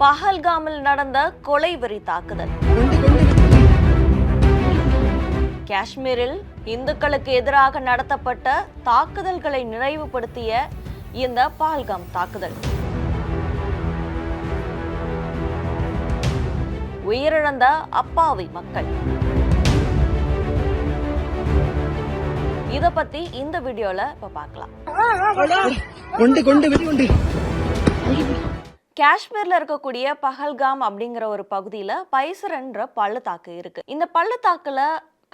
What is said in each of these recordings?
பஹல்காமில் நடந்த கொலை வெறி தாக்குதல். காஷ்மீரில் இந்துக்களுக்கு எதிராக நடத்தப்பட்ட தாக்குதல்களை நினைவுபடுத்திய இந்த பஹல்காம் தாக்குதல். உயிரிழந்த அப்பாவி மக்கள். இத பத்தி இந்த வீடியோல இப்ப பார்க்கலாம். கொண்டு கொண்டு வெடி கொண்டு. காஷ்மீர்ல இருக்கக்கூடிய பஹல்காம் அப்படிங்கிற ஒரு பகுதியில பைசர்ன்ற பள்ளத்தாக்கு இருக்கு. இந்த பள்ளத்தாக்குல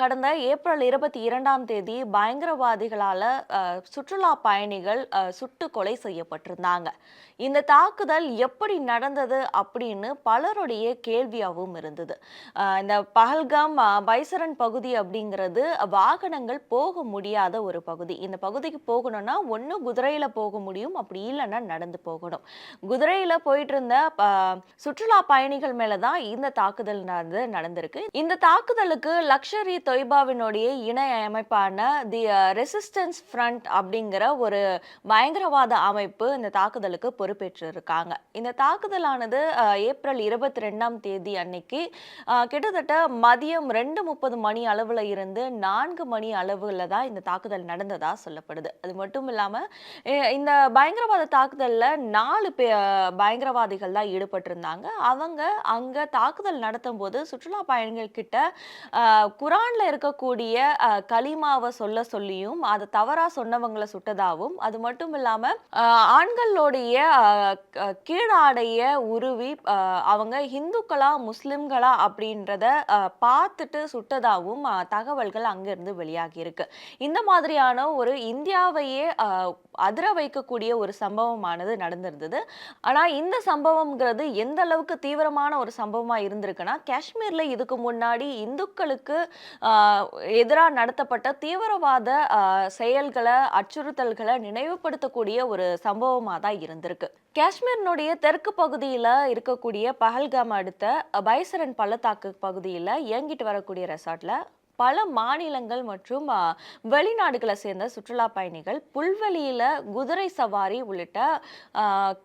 கடந்த ஏப்ரல் இருபத்தி இரண்டாம் தேதி பயங்கரவாதிகளால் சுற்றுலா பயணிகள் சுட்டு கொலை செய்யப்பட்டிருந்தாங்க. இந்த தாக்குதல் எப்படி நடந்தது அப்படின்னு பலருடைய கேள்வியாகவும் இருந்தது. இந்த பஹல்காம் பைசரன் பகுதி அப்படிங்கிறது வாகனங்கள் போக முடியாத ஒரு பகுதி. இந்த பகுதிக்கு போகணும்னா ஒன்று குதிரையில் போக முடியும் அப்படி இல்லைன்னா நடந்து போகணும். குதிரையில் போயிட்டு இருந்த சுற்றுலா பயணிகள் மேலே தான் இந்த தாக்குதல் நடந்து நடந்திருக்கு. இந்த தாக்குதலுக்கு லக்ஷரி தொய்பாவினுடைய இணை அமைப்பான தி ரெசிஸ்டன்ஸ் ஃப்ரண்ட் அப்படிங்கிற ஒரு பயங்கரவாத அமைப்பு இந்த தாக்குதலுக்கு பொறுப்பேற்று இருக்காங்க இந்த தாக்குதலானது uh, ஏப்ரல் இருபத்தி ரெண்டாம் தேதி அன்னைக்கு uh, கிட்டத்தட்ட மதியம் ரெண்டு முப்பது மணி அளவில் இருந்து நான்கு மணி அளவில் தான் இந்த தாக்குதல் நடந்ததாக சொல்லப்படுது. அது மட்டும் இல்லாமல் இந்த பயங்கரவாத தாக்குதலில் நாலு பே uh, பயங்கரவாதிகள் தான் ஈடுபட்டிருந்தாங்க. அவங்க அங்கே தாக்குதல் நடத்தும் போது சுற்றுலா பயணிகள் கிட்ட குரான் குரான்ல இருக்கக்கூடிய களிமாவை கலிமாவை சொல்ல சொல்லியும் அதை தவறா சொன்னவங்களை சுட்டதாகவும் அது மட்டும் இல்லாம ஆண்களுடைய கீழாடைய உருவி அவங்க இந்துக்களா முஸ்லிம்களா அப்படின்றத பார்த்துட்டு சுட்டதாகவும் தகவல்கள் அங்கிருந்து வெளியாகி இருக்கு இந்த மாதிரியான ஒரு இந்தியாவையே அதிர வைக்கக்கூடிய ஒரு சம்பவமானது நடந்திருந்தது. ஆனால் இந்த சம்பவம்ங்கிறது எந்த அளவுக்கு தீவிரமான ஒரு சம்பவமாக இருந்திருக்குன்னா காஷ்மீரில் இதுக்கு முன்னாடி இந்துக்களுக்கு எதிராக நடத்தப்பட்ட தீவிரவாத செயல்களை அச்சுறுத்தல்களை நினைவுபடுத்தக்கூடிய ஒரு சம்பவமாக தான் இருந்திருக்கு. காஷ்மீரினுடைய தெற்கு பகுதியில் இருக்கக்கூடிய பஹல்காம் அடுத்த பைசரன் பள்ளத்தாக்கு பகுதியில் இயங்கிட்டு வரக்கூடிய ரெசார்ட்டில் பல மாநிலங்கள் மற்றும் வெளிநாடுகளை சேர்ந்த சுற்றுலா பயணிகள் புல்வெளியில் குதிரை சவாரி உள்ளிட்ட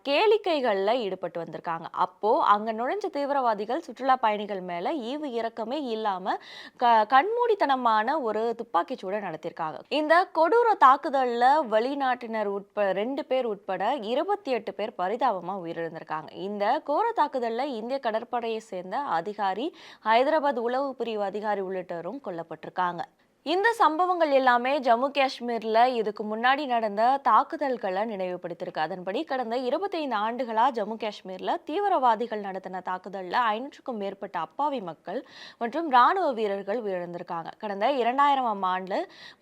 கேளிக்கைகளில் ஈடுபட்டு வந்திருக்காங்க. அப்போது அங்கே நுழைஞ்ச தீவிரவாதிகள் சுற்றுலா பயணிகள் மேலே ஈவு இறக்கமே இல்லாமல் க கண்மூடித்தனமான ஒரு துப்பாக்கிச்சூடை நடத்தியிருக்காங்க இந்த கொடூர தாக்குதலில் வெளிநாட்டினர் உட்பட ரெண்டு பேர் உட்பட இருபத்தி எட்டு பேர் பரிதாபமாக உயிரிழந்திருக்காங்க. இந்த கோர தாக்குதலில் இந்திய கடற்படையை சேர்ந்த அதிகாரி ஹைதராபாத் உளவு பிரிவு அதிகாரி உள்ளிட்டோரும் கொல்லப்பட்டிருக்காங்க இந்த சம்பவங்கள் எல்லாமே ஜம்மு காஷ்மீரில் இதுக்கு முன்னாடி நடந்த தாக்குதல்களை நினைவுபடுத்தியிருக்கு. அதன்படி கடந்த இருபத்தைந்து ஆண்டுகளாக ஜம்மு காஷ்மீரில் தீவிரவாதிகள் நடத்தின தாக்குதலில் ஐநூற்றுக்கும் மேற்பட்ட அப்பாவி மக்கள் மற்றும் ராணுவ வீரர்கள் உயிரிழந்திருக்காங்க. கடந்த இரண்டாயிரமாம் ஆண்டு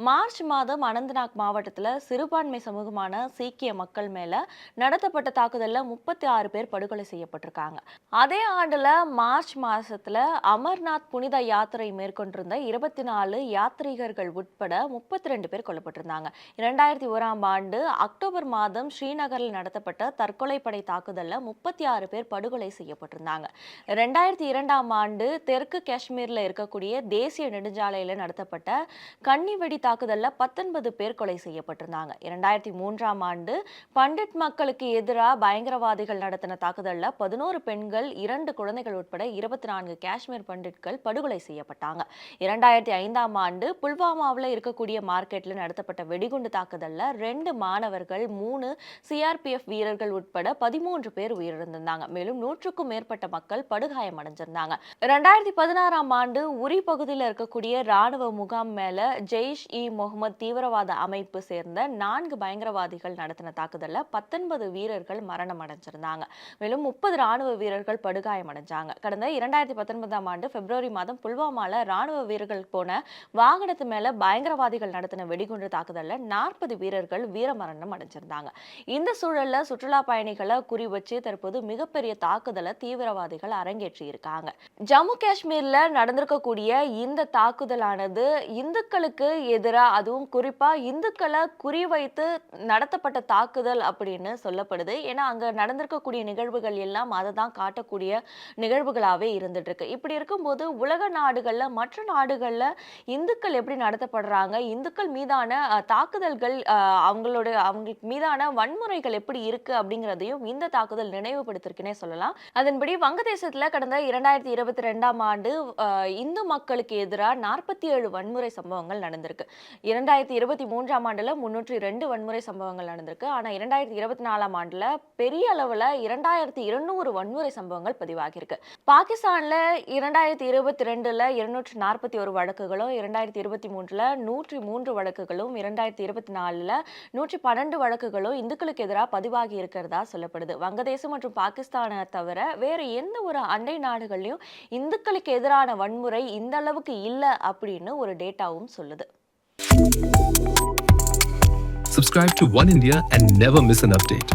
மார்ச் மாதம் அனந்தநாக் மாவட்டத்தில் சிறுபான்மை சமூகமான சீக்கிய மக்கள் மேலே நடத்தப்பட்ட தாக்குதலில் முப்பத்தி ஆறு பேர் படுகொலை செய்யப்பட்டிருக்காங்க. அதே ஆண்டில் மார்ச் மாதத்தில் அமர்நாத் புனித யாத்திரை மேற்கொண்டிருந்த இருபத்தி நாலு யாத்திரை யாத்ரீகர்கள் உட்பட முப்பத்தி ரெண்டு பேர் கொல்லப்பட்டிருந்தாங்க. இரண்டாயிரத்தி ஓராம் ஆண்டு அக்டோபர் மாதம் ஸ்ரீநகரில் நடத்தப்பட்ட தற்கொலை படை தாக்குதலில் முப்பத்தி ஆறு பேர் படுகொலை செய்யப்பட்டிருந்தாங்க. ரெண்டாயிரத்தி இரண்டாம் ஆண்டு தெற்கு காஷ்மீரில் இருக்கக்கூடிய தேசிய நெடுஞ்சாலையில் நடத்தப்பட்ட கன்னிவெடி தாக்குதலில் பத்தொன்பது பேர் கொலை செய்யப்பட்டிருந்தாங்க. இரண்டாயிரத்தி மூன்றாம் ஆண்டு பண்டிட் மக்களுக்கு எதிராக பயங்கரவாதிகள் நடத்தின தாக்குதலில் பதினோரு பெண்கள் இரண்டு குழந்தைகள் உட்பட இருபத்தி நான்கு காஷ்மீர் பண்டிட்கள் படுகொலை செய்யப்பட்டாங்க. இரண்டாயிரத்தி ஐந்தாம் ஆண்டு புல்வாமாவில் இருக்கக்கூடிய மார்க்கெட்டில் நடத்தப்பட்ட வெடிகுண்டு தாக்குதலில் ரெண்டு மாணவர்கள் மூணு சிஆர்பிஎஃப் வீரர்கள் உட்பட பதிமூன்று பேர் உயிரிழந்திருந்தாங்க. மேலும் நூற்றுக்கும் மேற்பட்ட மக்கள் படுகாயம் அடைஞ்சிருந்தாங்க ரெண்டாயிரத்தி பதினாறாம் ஆண்டு உரி பகுதியில் இருக்கக்கூடிய ராணுவ முகாம் மேல ஜெய்ஷ் இ முகமது தீவிரவாத அமைப்பு சேர்ந்த நான்கு பயங்கரவாதிகள் நடத்தின தாக்குதலில் பத்தொன்பது வீரர்கள் மரணம் அடைஞ்சிருந்தாங்க மேலும் முப்பது ராணுவ வீரர்கள் படுகாயம் அடைஞ்சாங்க கடந்த இரண்டாயிரத்தி பத்தொன்பதாம் ஆண்டு பிப்ரவரி மாதம் புல்வாமால ராணுவ வீரர்கள் போன வாகனத்து மேல பயங்கரவாதிகள் நடத்தின வெடிகுண்டு தாக்குதல்ல நாற்பது வீரர்கள் வீரமரணம் அடைஞ்சிருந்தாங்க. இந்த சூழல்ல சுற்றுலா பயணிகளை குறி வச்சு தற்போது மிகப்பெரிய தாக்குதலை தீவிரவாதிகள் அரங்கேற்றி இருக்காங்க. ஜம்மு காஷ்மீர்ல நடந்திருக்கக்கூடிய இந்த தாக்குதலானது இந்துக்களுக்கு எதிராக அதுவும் குறிப்பா இந்துக்களை குறிவைத்து நடத்தப்பட்ட தாக்குதல் அப்படின்னு சொல்லப்படுது. ஏன்னா அங்க நடந்திருக்கக்கூடிய நிகழ்வுகள் எல்லாம் அதை தான் காட்டக்கூடிய நிகழ்வுகளாவே இருந்துட்டு இருக்கு. இப்படி இருக்கும்போது உலக நாடுகள்ல மற்ற நாடுகள்ல இந்துக்கள் தாக்குதல் எப்படி நடத்தப்படுறாங்க? இந்துக்கள் மீதான தாக்குதல்கள் அவங்களோட அவங்களுக்கு மீதான வன்முறைகள் எப்படி இருக்கு அப்படிங்கிறதையும் இந்த தாக்குதல் நினைவுபடுத்திருக்குன்னே சொல்லலாம். அதன்படி வங்கதேசத்தில் கடந்த இரண்டாயிரத்தி இருபத்தி ரெண்டாம் ஆண்டு இந்து மக்களுக்கு எதிராக நாற்பத்தி ஏழு வன்முறை சம்பவங்கள் நடந்திருக்கு. இரண்டாயிரத்தி இருபத்தி மூன்றாம் ஆண்டுல முன்னூற்றி ரெண்டு வன்முறை சம்பவங்கள் நடந்திருக்கு. ஆனால் இரண்டாயிரத்தி இருபத்தி நாலாம் ஆண்டுல பெரிய அளவில் இரண்டாயிரத்தி இருநூறு வன்முறை சம்பவங்கள் பதிவாகியிருக்கு. பாகிஸ்தானில் இரண்டாயிரத்தி இருபத்தி ரெண்டுல இருநூற்றி நாற்பத்தி ஒரு வழக்குகளும் இரண்டாயிரத்தி இருபத்தி மூன்றில் நூற்றி மூன்று வழக்குகளும் இரண்டாயிரத்தி இருபத்தி நாலில் நூற்றி பன்னெண்டு வழக்குகளும் இந்துக்களுக்கு எதிராக பதிவாகி இருக்கிறதா சொல்லப்படுது வங்கதேசம் மற்றும் பாகிஸ்தானை தவிர வேறு எந்த ஒரு அண்டை நாடுகள்லையும் இந்துக்களுக்கு எதிரான வன்முறை இந்த அளவுக்கு இல்லை அப்படின்னு ஒரு டேட்டாவும் சொல்லுது Subscribe to One India and never miss an update.